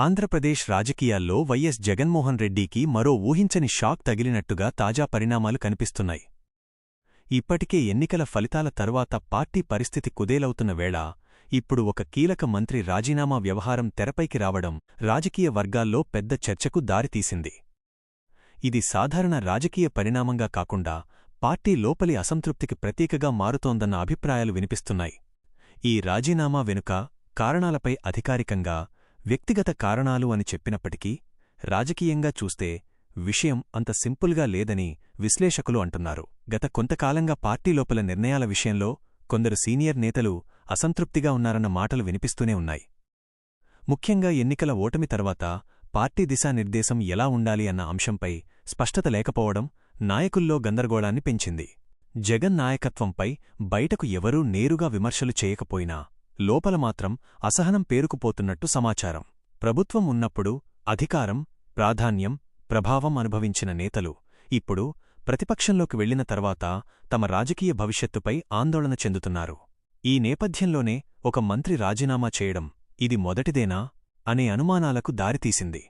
ఆంధ్రప్రదేశ్ రాజకీయాల్లో వైఎస్ జగన్మోహన్ రెడ్డికి మరో ఊహించని షాక్ తగిలినట్టుగా తాజా పరిణామాలు కనిపిస్తున్నాయి. ఇప్పటికే ఎన్నికల ఫలితాల తర్వాత పార్టీ పరిస్థితి కుదేలవుతున్న వేళ ఇప్పుడు ఒక కీలక మంత్రి రాజీనామా వ్యవహారం తెరపైకి రావడం రాజకీయ వర్గాల్లో పెద్ద చర్చకు దారితీసింది. ఇది సాధారణ రాజకీయ పరిణామంగా కాకుండా పార్టీ లోపలి అసంతృప్తికి ప్రతీకగా మారుతోందన్న అభిప్రాయాలు వినిపిస్తున్నాయి. ఈ రాజీనామా వెనుక కారణాలపై అధికారికంగా వ్యక్తిగత కారణాలు అని చెప్పినప్పటికీ రాజకీయంగా చూస్తే విషయం అంత సింపుల్గా లేదని విశ్లేషకులు అంటున్నారు. గత కొంతకాలంగా పార్టీ లోపల నిర్ణయాల విషయంలో కొందరు సీనియర్ నేతలు అసంతృప్తిగా ఉన్నారన్న మాటలు వినిపిస్తూనే ఉన్నాయి. ముఖ్యంగా ఎన్నికల ఓటమి తర్వాత పార్టీ దిశానిర్దేశం ఎలా ఉండాలి అన్న అంశంపై స్పష్టత లేకపోవడం నాయకుల్లో గందరగోళాన్ని పెంచింది. జగన్ నాయకత్వంపై బయటకు ఎవరూ నేరుగా విమర్శలు చేయకపోయినా లోపల మాత్రం అసహనం పేరుకుపోతున్నట్టు సమాచారం. ప్రభుత్వం ఉన్నప్పుడు అధికారం ప్రాధాన్యం ప్రభావం అనుభవించిన నేతలు. ఇప్పుడు ప్రతిపక్షంలోకి వెళ్ళిన తర్వాత తమ రాజకీయ భవిష్యత్తుపై ఆందోళన చెందుతున్నారు. ఈ నేపథ్యంలోనే ఒక మంత్రి రాజీనామా చేయడం ఇది మొదటిదేనా అనే అనుమానాలకు దారితీసింది.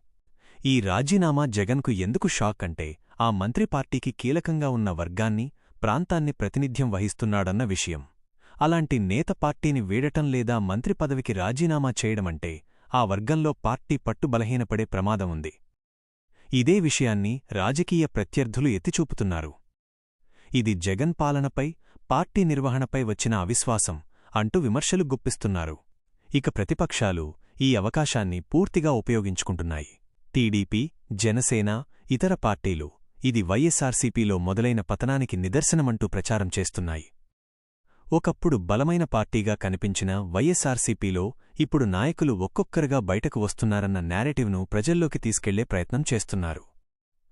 ఈ రాజీనామా జగన్కు ఎందుకు షాక్ అంటే ఆ మంత్రి పార్టీకి కీలకంగా ఉన్న వర్గాన్ని ప్రాంతాన్ని ప్రతినిధ్యం వహిస్తున్నాడన్న విషయం. అలాంటి నేత పార్టీని వీడటం లేదా మంత్రి పదవికి రాజీనామా చేయడమంటే ఆ వర్గంలో పార్టీ పట్టు బలహీనపడే ప్రమాదం ఉంది. ఇదే విషయాన్ని రాజకీయ ప్రత్యర్థులు ఎత్తిచూపుతున్నారు. ఇది జగన్ పాలనపై పార్టీ నిర్వహణపై వచ్చిన అవిశ్వాసం అంటూ విమర్శలు గుప్పిస్తున్నారు. ఇక ప్రతిపక్షాలు ఈ అవకాశాన్ని పూర్తిగా ఉపయోగించుకుంటున్నాయి. టీడీపీ జనసేన ఇతర పార్టీలు ఇది వైఎస్ఆర్సీపీలో మొదలైన పతనానికి నిదర్శనమంటూ ప్రచారం చేస్తున్నాయి. ఒకప్పుడు బలమైన పార్టీగా కనిపించిన వైఎస్ఆర్సీపీలో ఇప్పుడు నాయకులు ఒక్కొక్కరుగా బయటకు వస్తున్నారన్న నేరేటివ్ను ప్రజల్లోకి తీసుకెళ్ళే ప్రయత్నం చేస్తున్నారు.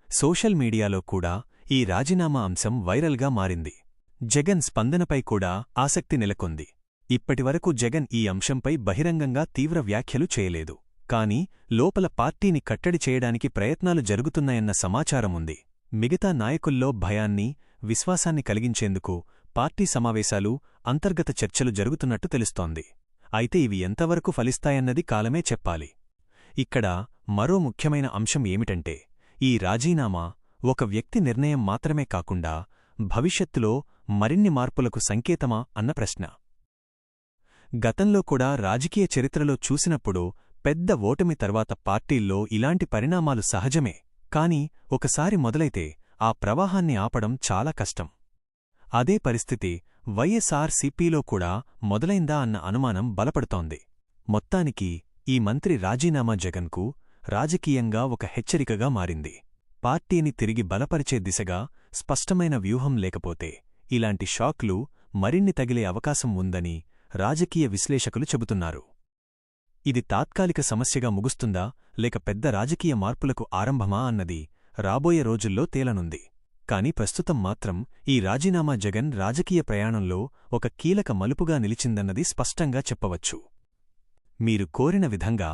సోషల్ మీడియాలో కూడా ఈ రాజీనామా అంశం వైరల్గా మారింది. జగన్ స్పందనపై కూడా ఆసక్తి నెలకొంది. ఇప్పటివరకు జగన్ ఈ అంశంపై బహిరంగంగా తీవ్ర వ్యాఖ్యలు చేయలేదు. కాని లోపల పార్టీని కట్టడి చేయడానికి ప్రయత్నాలు జరుగుతున్నాయన్న సమాచారముంది. మిగతా నాయకుల్లో భయాన్ని విశ్వాసాన్ని కలిగించేందుకు పార్టీ సమావేశాలు అంతర్గత చర్చలు జరుగుతున్నట్టు తెలుస్తోంది. అయితే ఇవి ఎంతవరకు ఫలిస్తాయన్నది కాలమే చెప్పాలి. ఇక్కడ మరో ముఖ్యమైన అంశం ఏమిటంటే ఈ రాజీనామా ఒక వ్యక్తి నిర్ణయం మాత్రమే కాకుండా భవిష్యత్తులో మరిన్ని మార్పులకు సంకేతమా అన్న ప్రశ్న. గతంలో కూడా రాజకీయ చరిత్రలో చూసినప్పుడు పెద్ద ఓటమి తర్వాత పార్టీల్లో ఇలాంటి పరిణామాలు సహజమే. కాని ఒకసారి మొదలైతే ఆ ప్రవాహాన్ని ఆపడం చాలా కష్టం. అదే పరిస్థితి వైఎస్ఆర్ సిపిలో కూడా మొదలైందా అన్న అనుమానం బలపడుతోంది. మొత్తానికి ఈ మంత్రి రాజీనామా జగన్కు రాజకీయంగా ఒక హెచ్చరికగా మారింది. పార్టీని తిరిగి బలపరిచే దిశగా స్పష్టమైన వ్యూహం లేకపోతే ఇలాంటి షాక్లు మరిన్ని తగిలే అవకాశం ఉందని రాజకీయ విశ్లేషకులు చెబుతున్నారు. ఇది తాత్కాలిక సమస్యగా ముగుస్తుందా లేక పెద్ద రాజకీయ మార్పులకు ఆరంభమా అన్నది రాబోయే రోజుల్లో తేలనుంది. కాని ప్రస్తుతం మాత్రం ఈ రాజీనామా జగన్ రాజకీయ ప్రయాణంలో ఒక కీలక మలుపుగా నిలిచిందన్నది స్పష్టంగా చెప్పవచ్చు. మీరు కోరిన విధంగా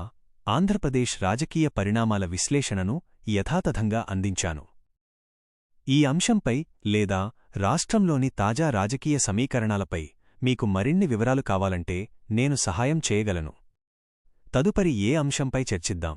ఆంధ్రప్రదేశ్ రాజకీయ పరిణామాల విశ్లేషణను యథాతథంగా అందించాను. ఈ అంశంపై లేదా రాష్ట్రంలోని తాజా రాజకీయ సమీకరణాలపై మీకు మరిన్ని వివరాలు కావాలంటే నేను సహాయం చేయగలను. తదుపరి ఏ అంశంపై చర్చిద్దాం?